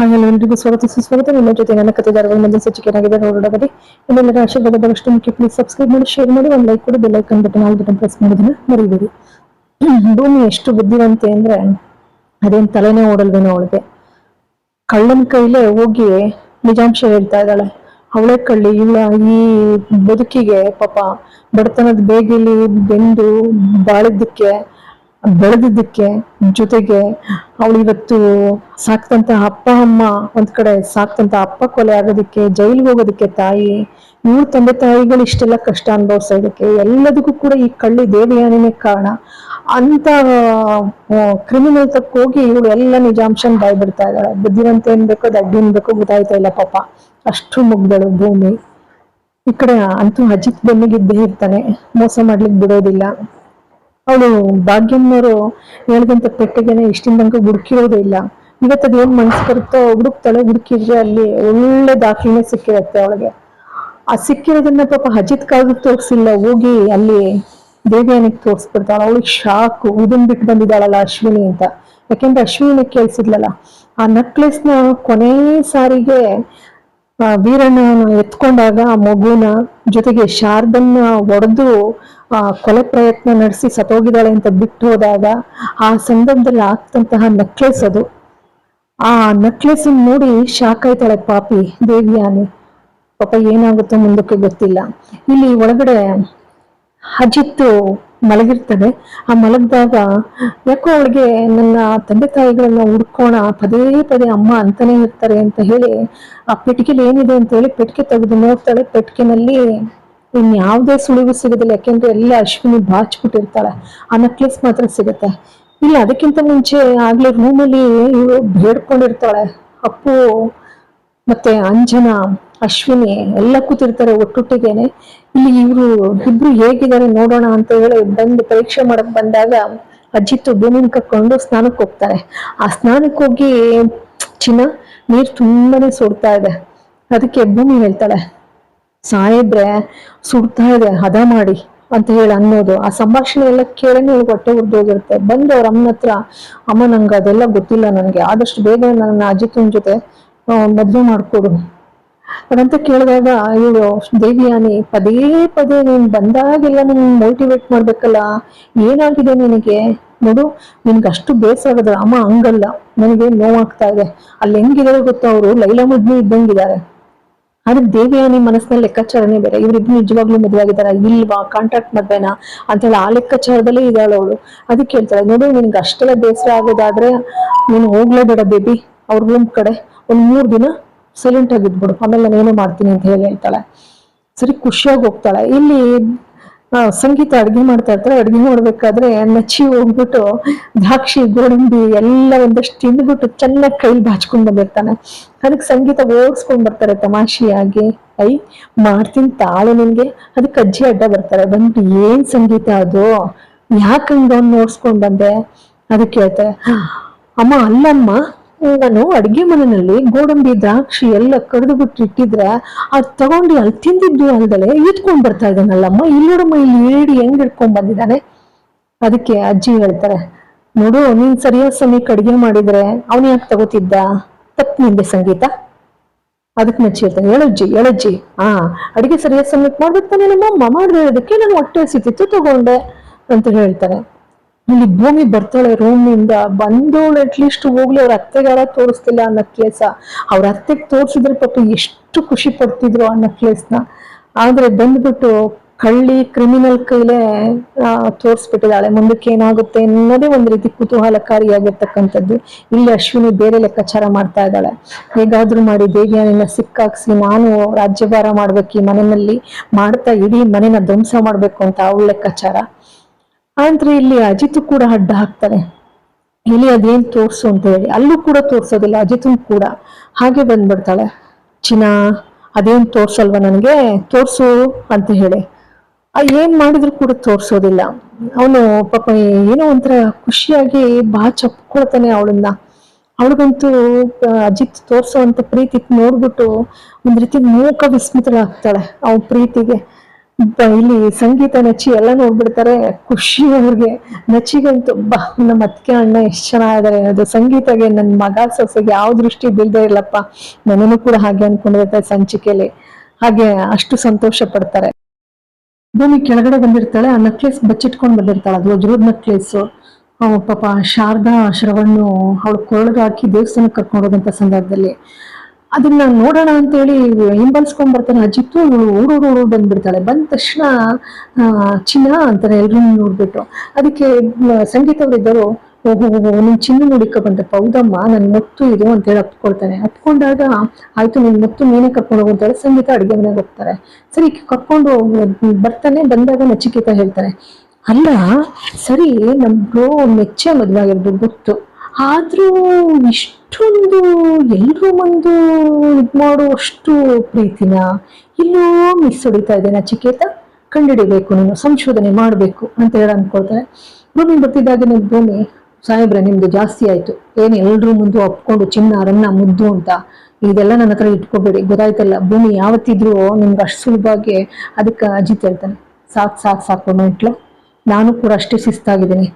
ಹಾಗೆ ಎಲ್ರಿಗೂ ಸ್ವಾಗತ, ಸುಸ್ವಾಗತ. ನಿಮ್ಮ ಜೊತೆ ನನ್ನ ಕಥೆಗಾರಗಳು ಮುಂದಿನ ಆಗಿದೆ ನೋಡೋಣ ಇನ್ನೆಲ್ಲರ ಆಶೀರ್ವಾದ ಬಹಳಷ್ಟು. ಮುಖ್ಯ ಪ್ಲೀಸ್ ಸಬ್ಸ್ಕ್ರೈಬ್ ಮಾಡಿ ಶೇರ್ ಮಾಡಿ. ಒಂದು ಲೈಕ್ ಕೊಡಿ bell icon button all button press ಮಾಡೋದನ್ನ ಮರಿಬೇಡಿ. ಭೂಮಿ ಎಷ್ಟು ಬುದ್ಧಿವಂತೆ ಅಂದ್ರೆ ಅದೇನ್ ತಲೆನೇ ಓಡಲ್ವೇನೋ ಅವಳಿಗೆ. ಕಳ್ಳನ ಕೈಲೇ ಹೋಗಿ ನಿಜಾಂಶ ಹೇಳ್ತಾ ಇದ್ದಾಳೆ. ಅವಳೆ ಕಳ್ಳಿ ಇವಳ ಈ ಬದುಕಿಗೆ ಪಾಪ ಬಡತನದ ಬೇಗಿಲಿ ಬೆಂದು ಬಾಳಿದ್ದಕ್ಕೆ ಬೆಳೆದಿದ್ದಕ್ಕೆ, ಜೊತೆಗೆ ಅವಳು ಇವತ್ತು ಸಾಕ್ತಂತ ಅಪ್ಪ, ಅಮ್ಮ, ಒಂದ್ ಕಡೆ ಸಾಕ್ತಂತ ಅಪ್ಪ ಕೊಲೆ ಆಗೋದಕ್ಕೆ, ಜೈಲಿಗೆ ಹೋಗೋದಕ್ಕೆ ತಾಯಿ, ಇವ್ರ ತಂದೆ ತಾಯಿಗಳು ಇಷ್ಟೆಲ್ಲ ಕಷ್ಟ ಅನುಭವಿಸೋದಕ್ಕೆ ಎಲ್ಲದಕ್ಕೂ ಕೂಡ ಈ ಕಳ್ಳಿ ದೇವಯಾನಿನೇ ಕಾರಣ. ಅಂತ ಕ್ರಿಮಿನಲ್ ತಕ್ಕ ಹೋಗಿ ಇವಳು ಎಲ್ಲ ನಿಜಾಂಶನ್ ಬಾಯ್ ಬಿಡ್ತಾ ಇದ್ದಾಳೆ. ಬುದ್ಧಿವಂತ ಏನ್ ಬೇಕೋ ದಡ್ಡಿ ಬೇಕೋ ಗೊತ್ತಾಯ್ತಾ ಇಲ್ಲ ಪಾಪ. ಅಷ್ಟು ಮುಗ್ದಳು ಭೂಮಿ. ಈ ಕಡೆ ಅಂತೂ ಅಜಿತ್ ಬೆನ್ನಿಗಿದ್ದೇ ಇರ್ತಾನೆ. ಮೋಸ ಮಾಡ್ಲಿಕ್ಕೆ ಬಿಡೋದಿಲ್ಲ. ಅವಳು ಭಾಗ್ಯಮ್ಮನವರು ಹೇಳಿದಂತ ಪೆಟ್ಟಿಗೆನೆ ಇಷ್ಟಿನ ತನಕ ಹುಡುಕಿರೋದೇ ಇಲ್ಲ. ಇವತ್ತದ ಏನ್ ಮನಸ್ಸು ಬರುತ್ತೋ ಹುಡುಕ್ತಾಳೆ, ಹುಡುಕಿದ್ರೆ ಅಲ್ಲಿ ಒಳ್ಳೆ ದಾಖಲೆ ಸಿಕ್ಕಿರತ್ತೆ ಅವಳಿಗೆ. ಆ ಸಿಕ್ಕಿರೋದನ್ನ ಪಾಪ ಅಜಿತ್ ಕಾಗದ್ ತೋರಿಸಿಲ್ಲ, ಹೋಗಿ ಅಲ್ಲಿ ದೇವಿಯನಿಗೆ ತೋರಿಸ್ಬಿಡ್ತಾಳೆ. ಅವಳಿಗೆ ಶಾಕು ಉದನ್ ಬಿಟ್ಟು ಬಂದಿದ್ದಾಳಲ್ಲ ಅಶ್ವಿನಿ ಅಂತ. ಯಾಕೆಂದ್ರೆ ಅಶ್ವಿನಿ ಕೇಳಿಸಿದ್ಲಲ್ಲ, ಆ ನಕ್ಲೆಸ್ನ ಕೊನೆ ಸಾರಿಗೆ ವೀರಣ್ಣ ಎತ್ಕೊಂಡಾಗ ಆ ಮಗುನ ಜೊತೆಗೆ ಶಾರದನ್ನ ಒಡೆದು ಕೊಲೆ ಪ್ರಯತ್ನ ನಡೆಸಿ ಸತೋಗಿದಾಳೆ ಅಂತ ಬಿಟ್ಟು ಹೋದಾಗ ಆ ಸಂದರ್ಭದಲ್ಲಿ ಆಗ್ತಂತಹ ನೆಕ್ಲೆಸ್ ಅದು. ಆ ನೆಕ್ಲೆಸ್ ನೋಡಿ ಶಾಕ್ ಆಯ್ತಾಳೆ ಪಾಪಿ ದೇವಿಯಾನಿ. ಪಾಪ ಏನಾಗುತ್ತೋ ಮುಂದಕ್ಕೆ ಗೊತ್ತಿಲ್ಲ. ಇಲ್ಲಿ ಒಳಗಡೆ ಅಜಿತ್ ಮಲಗಿರ್ತದೆ ಆ ಮಲಗಿದಾಗ ಯಾಕೋ ಅವಳಿಗೆ ನನ್ನ ತಂದೆ ತಾಯಿಗಳನ್ನ ಹುಡ್ಕೋಣ, ಪದೇ ಪದೇ ಅಮ್ಮ ಅಂತಾನೆ ಇರ್ತಾರೆ ಅಂತ ಹೇಳಿ ಆ ಪೆಟ್ಟಿಗೆಲಿ ಏನಿದೆ ಅಂತ ಹೇಳಿ ಪೆಟ್ಟಿಗೆ ತೆಗೆದು ನೋಡ್ತಾಳೆ. ಪೆಟ್ಟಿಗೆನಲ್ಲಿ ಇನ್ಯಾವುದೇ ಸುಳಿವು ಸಿಗೋದಿಲ್ಲ, ಯಾಕೆಂದ್ರೆ ಎಲ್ಲ ಅಶ್ವಿನಿ ಬಾಚ್ಬಿಟ್ಟಿರ್ತಾಳೆ. ಆ ನೆಕ್ಲೆಸ್ ಮಾತ್ರ ಸಿಗುತ್ತೆ. ಇಲ್ಲ, ಅದಕ್ಕಿಂತ ಮುಂಚೆ ಆಗ್ಲೇ ರೂಮಲ್ಲಿ ಇವರು ಬೇಡ್ಕೊಂಡಿರ್ತಾಳೆ. ಅಪ್ಪು ಮತ್ತೆ ಅಂಜನಾ, ಅಶ್ವಿನಿ ಎಲ್ಲ ಕೂತಿರ್ತಾರೆ ಒಟ್ಟೊಟ್ಟಿಗೆನೆ. ಇಲ್ಲಿ ಇವರು ಇಬ್ರು ಹೇಗಿದ್ದಾರೆ ನೋಡೋಣ ಅಂತ ಹೇಳಿ ಬಂದು ಪರೀಕ್ಷೆ ಮಾಡಕ್ ಬಂದಾಗ ಅಜ್ಜಿತ್ತು ಭೂಮಿನ ಕಕ್ಕೊಂಡು ಸ್ನಾನಕ್ಕೆ ಹೋಗ್ತಾರೆ. ಆ ಸ್ನಾನಕ್ಕೆ ಹೋಗಿ ಚಿನ್ನ, ನೀರ್ ತುಂಬಾನೇ ಸುಡ್ತಾ ಇದೆ. ಅದಕ್ಕೆ ಭೂಮಿ ಹೇಳ್ತಾಳೆ ಸಾಯಿಬ್ರೆ ಸುಡ್ತಾ ಇದೆ, ಹದ ಮಾಡಿ ಅಂತ ಹೇಳಿ ಅನ್ನೋದು. ಆ ಸಂಭಾಷಣೆ ಎಲ್ಲ ಕೇಳಿ ಇವ್ಳಿಗೆ ಹೊಟ್ಟೆ ಉರ್ದೋಗಿರುತ್ತೆ ಬಂದು ಅವ್ರ ಅಮ್ಮನ ಹತ್ರ, ಅಮ್ಮ, ನಂಗೆ ಅದೆಲ್ಲ ಗೊತ್ತಿಲ್ಲ ನನಗೆ. ಆದಷ್ಟು ಬೇಗ ನನ್ನ ಅಜಿತನ ಜೊತೆ ಮದುವೆ ಮದ್ವೆ ಮಾಡ್ಕೊಡು. ಅದಂತ ಕೇಳಿದಾಗ ಇವಳು ದೇವಿಯಾನಿ ಪದೇ ಪದೇ ನೀನ್ ಬಂದಾಗೆಲ್ಲ ನನ್ ಮೋಟಿವೇಟ್ ಮಾಡ್ಬೇಕಲ್ಲ. ಏನಾಗಿದೆ ನಿನಗೆ? ನೋಡು, ನಿನ್ಗೆ ಅಷ್ಟು ಬೇಸರ ಆಗೋದು ಅಮ್ಮ ಹಂಗಲ್ಲ. ನನಗೆ ನೋವಾಗ್ತಾ ಇದೆ. ಅಲ್ಲಿ ಹೆಂಗಿದಾರೆ ಗೊತ್ತು ಅವರು? ಲೈಲಾ ಮುದ್ನಿ ಇದ್ದಂಗಿದ್ದಾರೆ ಆದ್ರೆ ದೇವಿಯಾನಿ ಮನಸ್ಸಿನಲ್ಲಿ ಲೆಕ್ಕಾಚಾರನೇ ಬೇರೆ. ಇವ್ರಿಬ್ರು ನಿಜವಾಗ್ಲೂ ಮದುವೆ ಆಗಿದಾರ ಇಲ್ವಾ ಕಾಂಟ್ರಾಕ್ಟ್ ಮದ್ವೆನಾ ಅಂತೇಳಿ ಆ ಲೆಕ್ಕಾಚಾರದಲ್ಲೇ ಇದ್ದಾಳೆ ಅವಳು. ಅದಕ್ಕೆ ಹೇಳ್ತಾಳೆ, ನೋಡು, ನಿನ್ಗೆ ಅಷ್ಟೆಲ್ಲ ಬೇಸರ ಆಗೋದಾದ್ರೆ ನೀನು ಹೋಗ್ಲೇಬೇಡ ಬೇಬಿ. ಅವ್ರ ರೂಮ್ ಕಡೆ ಒಂದ್ ಮೂರ್ ದಿನ ಸೈಲೆಂಟ್ ಆಗಿದ್ಬಿಡು ಆಮೇಲೆ ನಾನೇನೋ ಮಾಡ್ತೀನಿ ಅಂತ ಹೇಳಿ ಹೇಳ್ತಾಳೆ. ಸರಿ, ಖುಷಿಯಾಗಿ ಹೋಗ್ತಾಳೆ. ಇಲ್ಲಿ ಸಂಗೀತ ಅಡ್ಗೆ ಮಾಡ್ತಾ ಇರ್ತಾರೆ. ಅಡ್ಗೆ ಮಾಡ್ಬೇಕಾದ್ರೆ ನಚ್ಚಿ ಹೋಗ್ಬಿಟ್ಟು ದ್ರಾಕ್ಷಿ, ಗೋಡಂಬಿ ಎಲ್ಲ ಒಂದಷ್ಟು ತಿಂದ್ಬಿಟ್ಟು ಚೆನ್ನಾಗಿ ಕೈಲಿ ಬಾಚ್ಕೊಂಡ್ ಬಂದಿರ್ತಾನೆ. ಅದಕ್ಕೆ ಸಂಗೀತ ಓಡಿಸ್ಕೊಂಡ್ ಬರ್ತಾರೆ ತಮಾಷೆಯಾಗಿ. ಐ, ಮಾಡ್ತೀನಿ ತಾಳೆ ನಿನ್ಗೆ. ಅದಕ್ಕೆ ಅಜ್ಜಿ, ಅಡ್ಡ ಬರ್ತಾರೆ. ಬಂದ್ಬಿಟ್ಟು ಏನ್ ಸಂಗೀತ ಅದು? ಯಾಕಂಗ ಅವ್ನು ನೋಡ್ಸ್ಕೊಂಡ್ ಬಂದೆ? ಅದಕ್ಕೆ ಹೇಳ್ತಾರೆ ಅಮ್ಮ, ಅಲ್ಲಮ್ಮ ನಾನು ಅಡುಗೆ ಮನೆಯಲ್ಲಿ ಗೋಡಂಬಿ ದ್ರಾಕ್ಷಿ ಎಲ್ಲ ಕಡ್ದು ಬಿಟ್ಟು ಇಟ್ಟಿದ್ರೆ ಅದು ತಗೊಂಡು ಅಲ್ಲಿ ತಿಂದಿದ್ದು ಅಲ್ದಲೆ ಇಟ್ಕೊಂಡ್ ಬರ್ತಾ ಇದ್ದಾನಲ್ಲಮ್ಮ ಇಲ್ಲಿ ನೋಡಮ್ಮ, ಇಲ್ಲಿ ಏಡಿ ಹೆಂಗ್ ಇಟ್ಕೊಂಡ್ ಬಂದಿದ್ದಾನೆ? ಅದಕ್ಕೆ ಅಜ್ಜಿ ಹೇಳ್ತಾರೆ, ನೋಡು, ನೀನ್ ಸರಿಯಾದ ಸಮಯಕ್ಕೆ ಅಡುಗೆ ಮಾಡಿದ್ರೆ ಅವನ್ ಯಾಕೆ ತಗೋತಿದ್ದ? ತಪ್ಪು ನಿಂದೆ ಸಂಗೀತ. ಅದಕ್ಕೆ ಹೇಳ್ತಾನೆ ಹೇಳಜ್ಜಿ ಹೇಳಜ್ಜಿ ಹಾ ಅಡುಗೆ ಸರಿಯಾದ ಸಮಯಕ್ಕೆ ಮಾಡ್ಬೇಕು ತಾನೇ ನಮ್ಮ ಮಾಡ್ದೆ ಅದಕ್ಕೆ ನಾನು ಹೊಟ್ಟೆ ಹಸಿತಿತ್ತು, ತಗೊಂಡೆ. ಅಂತ ಹೇಳ್ತಾರೆ. ಇಲ್ಲಿ ಭೂಮಿ ಬರ್ತಾಳೆ ರೂಮಿಂದ ಬಂದವಳು ಅಟ್ಲೀಸ್ಟ್ ಹೋಗ್ಲಿ, ಅವ್ರ ಅತ್ತೆಗಾರ ತೋರಿಸ್ತಿಲ್ಲ ಆ. ನಕ್ಲೇಸ ಅವ್ರ ಅತ್ತೆಗೆ ತೋರಿಸಿದ್ರೆ ಪಾಪ ಎಷ್ಟು ಖುಷಿ ಪಡ್ತಿದ್ರು ಆ ನಕ್ಲೇಸ್ನ ಆದ್ರೆ ಬಂದ್ಬಿಟ್ಟು ಕಳ್ಳಿ ಕ್ರಿಮಿನಲ್ ಕೈಲೇ ತೋರಿಸ್ಬಿಟ್ಟಿದ್ದಾಳೆ. ಮುಂದಕ್ಕೆ ಏನಾಗುತ್ತೆ ಅನ್ನೋದೇ ಒಂದು ರೀತಿ ಕುತೂಹಲಕಾರಿಯಾಗಿರ್ತಕ್ಕಂಥದ್ದು. ಇಲ್ಲಿ ಅಶ್ವಿನಿ ಬೇರೆ ಲೆಕ್ಕಾಚಾರ ಮಾಡ್ತಾ ಇದ್ದಾಳೆ. ಹೇಗಾದ್ರೂ ಮಾಡಿ, ದೇವಿಯಾನಿನ ಸಿಕ್ಕಾಕ್ಸಿ ನಾನು ರಾಜ್ಯಭಾರ ಮಾಡ್ಬೇಕು ಈ ಮನೆಯಲ್ಲಿ. ಮಾಡ್ತಾ ಇಡೀ ಮನೆನ ಧ್ವಂಸ ಮಾಡ್ಬೇಕು ಅಂತ ಅವಳ ಲೆಕ್ಕಾಚಾರ. ಆದ್ರೆ ಇಲ್ಲಿ ಅಜಿತ್ ಕೂಡ ಅಡ್ಡ ಹಾಕ್ತಾನೆ. ಇಲ್ಲಿ ಅದೇನ್ ತೋರ್ಸು ಅಂತ ಹೇಳಿ. ಅಲ್ಲೂ ಕೂಡ ತೋರ್ಸೋದಿಲ್ಲ. ಅಜಿತನ್ ಕೂಡ. ಹಾಗೆ ಬಂದ್ಬಿಡ್ತಾಳೆ. ಚಿನಾ, ಅದೇನ್ ತೋರ್ಸಲ್ವಾ ನನಗೆ? ತೋರ್ಸು ಅಂತ ಹೇಳಿ. ಆ ಏನ್ ಮಾಡಿದ್ರು ಕೂಡ ತೋರ್ಸೋದಿಲ್ಲ. ಅವನು ಪಾಪ ಏನೋ ಒಂಥರ ಖುಷಿಯಾಗಿ ಬಾ ಚಪ್ಕೊಳ್ತಾನೆ ಅವಳನ್ನ ಅವಳಿಗಂತೂ ಅಜಿತ್ ತೋರ್ಸೋ ಅಂತ ಪ್ರೀತಿ ನೋಡ್ಬಿಟ್ಟು ಒಂದ್ ರೀತಿ ಮೂಕ ವಿಸ್ಮಿತಳಾಗ್ತಾಳೆ ಅವ್ನ ಪ್ರೀತಿಗೆ. ಇಲ್ಲಿ ಸಂಗೀತ ನಚ್ಚಿ ಎಲ್ಲ ನೋಡ್ಬಿಡ್ತಾರೆ. ಖುಷಿ ಅವ್ರಿಗೆ. ನಚ್ಚಿಗಂತೂ ಬಾ, ನಮ್ಮ ಅತ್ತಿಗೆ ಅಣ್ಣ ಎಷ್ಟು ಚೆನ್ನಾಗಿದ್ದಾರೆ ಅದು ಸಂಗೀತಗೆ ನನ್ನ ಮಗ ಸೊಸೆಗೆ ಯಾವ ದೃಷ್ಟಿ ಬೀಳದೇ ಇಲ್ಲಪ್ಪ. ನನ್ನನ್ನು ಕೂಡ ಹಾಗೆ ಅನ್ಕೊಂಡಿರ್ತಾರೆ ಸಂಚಿಕೆಯಲ್ಲಿ ಹಾಗೆ ಅಷ್ಟು ಸಂತೋಷ ಪಡ್ತಾರೆ. ಭೂಮಿ ಕೆಳಗಡೆ ಬಂದಿರ್ತಾಳೆ. ಆ ನಕ್ಲೇಸ್ ಬಚ್ಚಿಟ್ಕೊಂಡು ಬಂದಿರ್ತಾಳೆ. ಅದು ವಜ್ರದ ನಕ್ಲೆಸ್ ಪಾಪ ಶಾರದಾ ಶ್ರವಣ್ಣು ಅವಳು ಕೊರಳಿಗೆ ಹಾಕಿ ದೇವಸ್ಥಾನಕ್ಕೆ ಕರ್ಕೊಂಡು ಹೋದಂತ ಸಂದರ್ಭದಲ್ಲಿ. ಅದನ್ನ ನೋಡೋಣ ಅಂತೇಳಿ ಹಿಂಬಾಲಿಸ್ಕೊಂಡ್ ಬರ್ತಾನೆ ಅಜಿತ್ತು ಇವಳು ಓಡೋಡು ಊರು ಬಂದ್ಬಿಡ್ತಾಳೆ. ಬಂದ ತಕ್ಷಣ ಚಿನ್ನ ಅಂತಾನೆ ಎಲ್ರು ನೋಡ್ಬಿಟ್ಟು. ಅದಕ್ಕೆ ಸಂಗೀತವ್ರು ಸಂಗೀತ ಅವರಿದ್ದರು ಓಹೋ ನೀನ್ ಚಿನ್ನ ನೋಡಿಕ ಬಂದೆ ಹೌದಮ್ಮ, ನನ್ ಮುತ್ತು ಇದು ಅಂತ ಹೇಳಿ ಹತ್ಕೊಳ್ತಾನೆ ಹತ್ಕೊಂಡಾಗ ಆಯ್ತು, ನಿನ್ ಮುತ್ತು ನೀನೇ ಕರ್ಕೊಂಡು ಹೋಗು ಅಂತ ಹೇಳಿ ಸಂಗೀತ ಅಡುಗೆ ಮನೆಗೆ ಹೋಗ್ತಾರೆ. ಸರಿ, ಕರ್ಕೊಂಡು ಬರ್ತಾನೆ, ಬಂದಾಗ ನಚಿಕೇತ ಹೇಳ್ತಾನೆ, ಅಲ್ಲ, ಸರಿ, ನಮ್ ಬ್ರೋ ಮೆಚ್ಚೆ ಮದ್ವೆ ಆಗಿರ್ಬೋದು ಗೊತ್ತು. ಆದ್ರೂ ಇಷ್ಟೊಂದು ಎಲ್ಲರೂ ಒಂದು ಇದು ಮಾಡುವಷ್ಟು ಪ್ರೀತಿನ ಇಲ್ಲೂ ಮಿಸ್ ಹೊಡಿತಾ ಇದೆ ನಚಿಕೇತ ಕಂಡುಹಿಡಿಬೇಕು, ನೀನು ಸಂಶೋಧನೆ ಮಾಡಬೇಕು ಅಂತ ಹೇಳಿ ಅನ್ಕೊಳ್ತಾರೆ ಭೂಮಿ ಬರ್ತಿದ್ದಾಗನೇ ಭೂಮಿ ಸಾಹೇಬ್ರೆ, ನಿಮ್ದು ಜಾಸ್ತಿ ಆಯ್ತು. ಏನು, ಎಲ್ರೂ ಮುಂದೆ ಒಪ್ಕೊಂಡು ಚಿನ್ನ, ರನ್ನ, ಮುದ್ದು ಅಂತ. ಇದೆಲ್ಲ ನನ್ನ ಹತ್ರ ಇಟ್ಕೋಬೇಡಿ. ಗೊತ್ತಾಯ್ತಲ್ಲ ಭೂಮಿ ಯಾವತ್ತಿದ್ರು ನಿಮ್ಗೆ ಅಷ್ಟು ಸುಲಭವಾಗಿ ಅದಕ್ಕೆ ಅಜಿತ್ ಹೇಳ್ತಾನೆ. ಸಾಕ್ ಸಾಕ್, ಸಾಕು, ಮೆಂಟ್ಲು. ನಾನು ಕೂಡ ಅಷ್ಟೇ ಶಿಸ್ತಾಗಿದ್ದೀನಿ.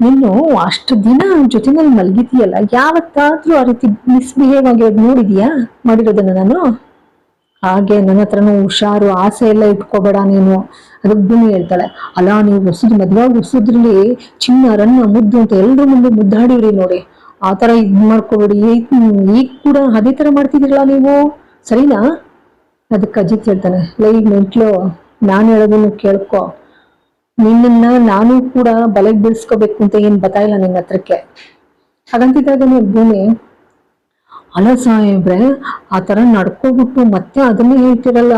ನೀನು ಅಷ್ಟು ದಿನ ಜೊತೆನಲ್ಲಿ ಮಲಗಿದೀಯಲ್ಲ ಯಾವತ್ತಾದ್ರೂ ಆ ರೀತಿ ಮಿಸ್ಬಿಹೇವ್ ಆಗಿರೋದು ನೋಡಿದೀಯಾ? ಮಾಡಿರೋದನ್ನ ನಾನು? ಹಾಗೆ ನನ್ನ ಹತ್ರನೂ ಹುಷಾರು, ಆಸೆ ಎಲ್ಲ ಇಟ್ಕೋಬೇಡ ನೀನು. ಅದಕ್ಕೆ ಹೇಳ್ತಾಳೆ ಅಲ್ಲ ನೀವು ಹೊಸದು ಮದ್ವೆ ಹೊಸದ್ರಲ್ಲಿ ಚಿನ್ನ, ರನ್ನ, ಮುದ್ದು ಅಂತ ಎಲ್ರ ಮುಂದೆ ಮುದ್ದಾಡಿವ್ರಿ ನೋಡಿ. ಆ ತರ ಇದ್ ಮಾಡ್ಕೋಬೇಡಿ. ಈಗ ಕೂಡ ಅದೇ ತರ ಮಾಡ್ತಿದ್ದೀರಲ್ಲ ನೀವು? ಸರಿನಾ? ಅದಕ್ಕೆ ಅಜಿತ್ ಹೇಳ್ತಾನೆ, ಲೈ, ಮೆಂಟ್ಲು, ನಾನು ಹೇಳೋದನ್ನು ಕೇಳ್ಕೊ. ನಿನ್ನನ್ನ ನಾನು ಕೂಡ ಬಲೆಗೆ ಬೀಳ್ಸ್ಕೋಬೇಕು ಅಂತ ಏನ್ ಬತ್ತಾಯಿಲ್ಲ ನಿನ್ನ ಹತ್ರಕ್ಕೆ. ಹಾಗಂತಿದ್ದಾಗನೇ ಭೂಮಿ ಅಲ್ಲ ಸಾಹೇಬ್ರೆ, ಆ ತರ ನಡ್ಕೋಬಿಟ್ಟು ಮತ್ತೆ ಅದನ್ನೇ ಹೇಳ್ತಿರಲ್ಲ?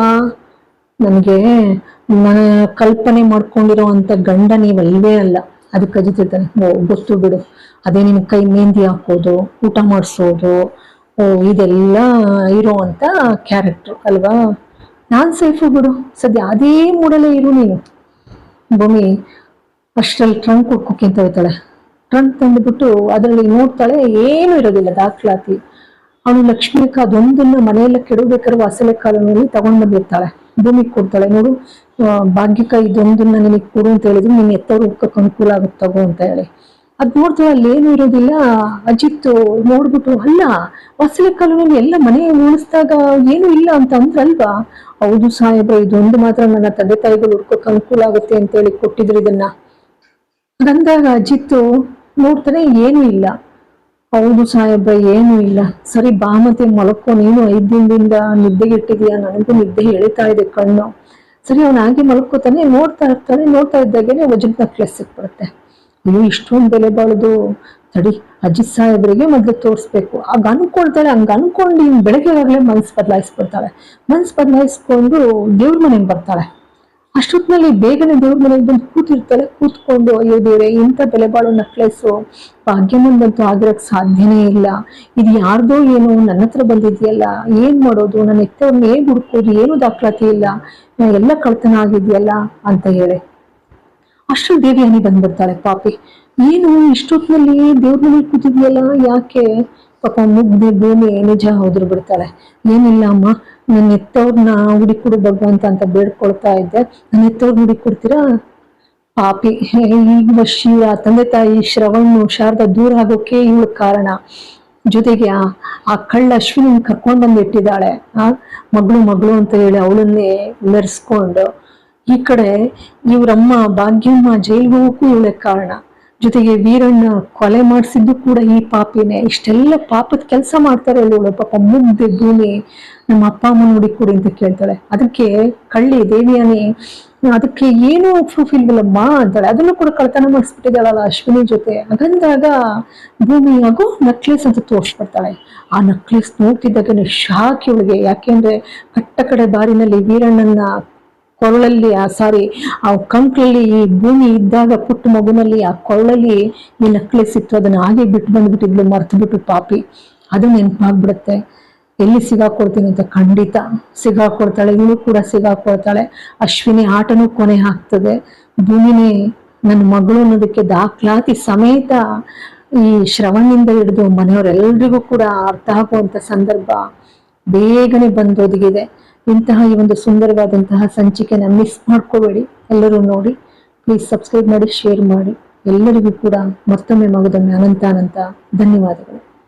ನನಗೆ ನಾನು ಕಲ್ಪನೆ ಮಾಡ್ಕೊಂಡಿರೋ ಅಂತ ಗಂಡ ನೀವಲ್ವೇ ಅಲ್ಲ. ಅದಕ್ಕೆ ಕಜಿತಿರ್ತಾನೆ ಓ, ಗೊತ್ತು ಬಿಡು. ಅದೇ ನಿನ್ ಕೈ ಮೆಹಂದಿ ಹಾಕೋದು, ಊಟ ಮಾಡಿಸೋದು, ಓ, ಇದೆಲ್ಲ ಇರೋ ಅಂತ ಕ್ಯಾರೆಕ್ಟರ್ ಅಲ್ವಾ? ನಾನ್ ಸೇಫು ಬಿಡು. ಸದ್ಯ ಅದೇ ಮೂಡಲೇ ಇರು ನೀನು. ಭೂಮಿ ಅಷ್ಟರಲ್ಲಿ ಟ್ರಂಕ್ ಹುಡ್ಕೋಕೆ ಅಂತ ಹೋಗ್ತಾಳೆ ಟ್ರಂಕ್ ತಂದುಬಿಟ್ಟು ಅದರಲ್ಲಿ ನೋಡ್ತಾಳೆ ಏನು ಇರೋದಿಲ್ಲ ದಾಖಲಾತಿ. ಅವಳು ಲಕ್ಷ್ಮೀಕ ಅದೊಂದನ್ನ ಮನೆಯೆಲ್ಲ ಕೆಡಬೇಕಾದ್ರೆ ವಾಸಲೆ ಕಾಲನಲ್ಲಿ ತಗೊಂಡ್ ಬಂದಿರ್ತಾಳೆ. ಭೂಮಿಗೆ ಕೊಡ್ತಾಳೆ, ನೋಡು ಭಾಗ್ಯಕ ಇದೊಂದನ್ನ ನಿನಗೆ ಕೊಡು ಅಂತ ಹೇಳಿದ್ರು ನೀನ್ ಎತ್ತವ್ರು ಹುಡ್ಕಕ್ ಅನುಕೂಲ ಆಗುತ್ತೆ, ತಗೋ ಅಂತ ಹೇಳಿ. ಅದ್ ನೋಡ್ತಾ ಅಲ್ಲಿ ಏನು ಇರೋದಿಲ್ಲ. ಅಜಿತ್ ನೋಡ್ಬಿಟ್ಟು, ಅಲ್ಲ ವಸಲೆ ಕಾಲೋನಿಯಲ್ಲಿ ಎಲ್ಲ ಮನೆ ಉಳಿಸಿದಾಗ ಏನು ಇಲ್ಲ ಅಂತ ಅಂದ್ರಲ್ವಾ? ಹೌದು ಸಾಹೇಬ್ರ, ಇದೊಂದು ಮಾತ್ರ ನನ್ನ ತಂದೆ ತಾಯಿಗಳು ಹುಡ್ಕೋಕ್ ಅನುಕೂಲ ಆಗುತ್ತೆ ಅಂತ ಹೇಳಿ ಕೊಟ್ಟಿದ್ರು ಇದನ್ನ. ಅಂದಾಗ ಅಜಿತ್ ನೋಡ್ತಾನೆ, ಏನೂ ಇಲ್ಲ. ಹೌದು ಸಾಹೇಬ್ರ, ಏನೂ ಇಲ್ಲ. ಸರಿ ಬಾ ಮತ್ತೆ ನೀನು ಐದು ದಿನದಿಂದ ನಿದ್ದೆಗೆಟ್ಟಿದ್ಯಾ ನನಗೂ ನಿದ್ದೆ ಹೇಳ್ತಾ ಇದೆ ಕಣ್ಣು. ಸರಿ ಅವನಾಗಿ ಮಲ್ಕೋತಾನೆ, ನೋಡ್ತಾ ಇರ್ತಾನೆ. ನೋಡ್ತಾ ಇದ್ದಾಗೇನೆ ವಜ್ರದ ನಕ್ಲೆಸ್ ಸಿಕ್ಬಿಡುತ್ತೆ ಅಯ್ಯೋ ಇಷ್ಟೊಂದು ಬೆಲೆ ಬಾಳದು ತಡಿ, ಅಜಿತ್ ಸಾಹೇಬ್ರಿಗೆ ಮೊದ್ಲು ತೋರಿಸ್ಬೇಕು. ಆಗ ಅನ್ಕೊಳ್ತಾಳೆ, ಹಂಗ ಅನ್ಕೊಂಡು ಇನ್ ಬೆಳಗ್ಗೆ ಆಗಲೇ ಮನಸ್ಸು ಬದಲಾಯಿಸ್ಬಿಡ್ತಾಳೆ. ಮನ್ಸ್ ಬದಲಾಯಿಸ್ಕೊಂಡು ದೇವ್ರ ಮನೆಗೆ ಬರ್ತಾಳೆ. ಅಷ್ಟೊತ್ತಿನಲ್ಲಿ ಬೇಗನೆ ದೇವ್ರ ಮನೆಗೆ ಬಂದು ಕೂತಿರ್ತಾಳೆ, ಕೂತ್ಕೊಂಡು, ಅಯ್ಯೋ ದೇವ್ರೆ, ಇಂಥ ಬೆಲೆ ಬಾಳೋ ನಕ್ಲೆಸ್ಸು ಭಾಗ್ಯಮಂದಂತೂ ಆಗಿರಕ್ ಸಾಧ್ಯನೇ ಇಲ್ಲ. ಇದು ಯಾರ್ದೋ ಏನೋ ನನ್ನ ಹತ್ರ ಬಂದಿದ್ಯಲ್ಲ, ಏನ್ ಮಾಡೋದು? ನನ್ನ ಎತ್ತವ್ರನ್ನ ಹೇಗೆ ಹುಡ್ಕೋದು? ಏನು ದಾಖಲಾತಿ ಇಲ್ಲ. ಎಲ್ಲ ಕಳ್ತನ ಆಗಿದ್ಯಲ್ಲ ಅಂತ ಹೇಳಿ. ಅಷ್ಟು ದೇವಿಯಾನಿ ಬಂದ್ಬಿಡ್ತಾಳೆ, ಪಾಪಿ. ಏನು, ಇಷ್ಟೊತ್ತಿನಲ್ಲಿ ದೇವ್ರ ಮನೆ ಕೂತಿದ್ಯಲ್ಲ, ಯಾಕೆ? ಪಾಪ ಮುಗ್ದೆ ಭೂಮಿ ನಿಜ ಹೋದ್ರು ಬಿಡ್ತಾಳೆ. ಏನಿಲ್ಲ ಅಮ್ಮ, ನನ್ನ ಎತ್ತವ್ರನ್ನ ಹುಡುಕೊಡು ಭಗವಂತ ಅಂತ ಬೇಡ್ಕೊಳ್ತಾ ಇದ್ದೆ. ನನ್ನ ಎತ್ತವ್ರನ್ನ ಹುಡುಕೊಡ್ತೀರಾ ಪಾಪಿ ಈಗ ಶಿವ, ತಂದೆ ತಾಯಿ ಶ್ರವಣ್ಣು ಶಾರದಾ ದೂರ ಆಗೋಕೆ ಇವಳು ಕಾರಣ. ಜೊತೆಗೆ ಆ ಆ ಕಳ್ಳ ಅಶ್ವಿನಿ ಕರ್ಕೊಂಡ್ ಬಂದು ಇಟ್ಟಿದ್ದಾಳೆ. ಆ, ಮಗಳು ಮಗಳು ಅಂತ ಹೇಳಿ ಅವಳನ್ನೇ ಮೆರೆಸ್ಕೊಂಡು ಈ ಕಡೆ ಇವರಮ್ಮ ಭಾಗ್ಯಮ್ಮ ಜೈಲ್ಗೆ ಹೋಗಕ್ಕೂ ಇವಳೆ ಕಾರಣ. ಜೊತೆಗೆ ವೀರಣ್ಣ ಕೊಲೆ ಮಾಡಿಸಿದ್ದು ಕೂಡ ಈ ಪಾಪಿನೇ. ಇಷ್ಟೆಲ್ಲ ಪಾಪದ ಕೆಲಸ ಮಾಡ್ತಾರೆ ಇವಳು ಪಾಪ ಮುಗ್ದೆ ಭೂಮಿ ನಮ್ಮ ಅಪ್ಪ ಅಮ್ಮ ನೋಡಿ ಕೊಡಿ ಅಂತ ಕೇಳ್ತಾಳೆ. ಅದಕ್ಕೆ ಕಳ್ಳಿ ದೇವಿಯಾನಿ ಅದಕ್ಕೆ ಏನೂ ಪ್ರೂಫ್ ಇಲ್ವಲ್ಲಮ್ಮ ಅಂತಾಳೆ. ಅದನ್ನು ಕೂಡ ಕಳ್ತನ ಮಾಡಿಸ್ಬಿಟ್ಟಿದ್ದಾಳಲ್ಲ ಅಶ್ವಿನಿ ಜೊತೆ. ಹಾಗಂದಾಗ ಭೂಮಿ ಹಾಗೂ ನಕ್ಲೇಸ್ ಅಂತ ತೋರಿಸ್ಬಿಡ್ತಾಳೆ. ಆ ನಕ್ಲೇಸ್ ನೋಡ್ತಿದ್ದಾಗನೇ ಶಾಕ್ ಇವಳಿಗೆ. ಯಾಕೆಂದ್ರೆ ಕಟ್ಟ ಕಡೆ ಬಾರಿನಲ್ಲಿ ವೀರಣ್ಣನ ಕೊರಳಲ್ಲಿ, ಆ ಸಾರಿ, ಆ ಕಂಕ್ಳಲ್ಲಿ, ಈ ಭೂಮಿ ಇದ್ದಾಗ ಪುಟ್ಟ ಮಗುನಲ್ಲಿ ಆ ಕೊರಳಲ್ಲಿ ಈ ನಕ್ಲೆಸ್ ಇತ್ತು ಅದನ್ನ ಹಾಗೆ ಬಿಟ್ಟು ಬಂದ್ಬಿಟ್ಟಿದ್ಲು ಮರ್ತು ಬಿಟ್ಟು ಪಾಪಿ. ಅದು ನೆನಪಾಗ್ಬಿಡುತ್ತೆ. ಎಲ್ಲಿ ಸಿಗಾಕೊಳ್ತೀನಿ ಅಂತ ಖಂಡಿತ ಸಿಗಾಕೊಳ್ತಾಳೆ ಇವಳು ಕೂಡ ಸಿಗಾಕೊಳ್ತಾಳೆ ಅಶ್ವಿನಿ ಆಟನೂ ಕೊನೆ ಹಾಕ್ತದೆ ಭೂಮಿನೇ ನನ್ನ ಮಗಳು ಅನ್ನೋದಕ್ಕೆ ದಾಖಲಾತಿ ಸಮೇತ ಈ ಶ್ರವಣಿಂದ ಹಿಡಿದು ಮನೆಯವರೆಲ್ಲರಿಗೂ ಕೂಡ ಅರ್ಥ ಆಗುವಂತ ಸಂದರ್ಭ ಬೇಗನೆ ಬಂದೊದಗಿದೆ. ಇಂತಹ ಈ ಒಂದು ಸುಂದರವಾದಂತಹ ಸಂಚಿಕೆನ ಮಿಸ್ ಮಾಡ್ಕೋಬೇಡಿ. ಎಲ್ಲರೂ ನೋಡಿ ಪ್ಲೀಸ್ ಸಬ್ಸ್ಕ್ರೈಬ್ ಮಾಡಿ ಶೇರ್ ಮಾಡಿ. ಎಲ್ಲರಿಗೂ ಕೂಡ ಮತ್ತೊಮ್ಮೆ ಮಗದೊಮ್ಮೆ ಅನಂತ ಅನಂತ ಧನ್ಯವಾದಗಳು.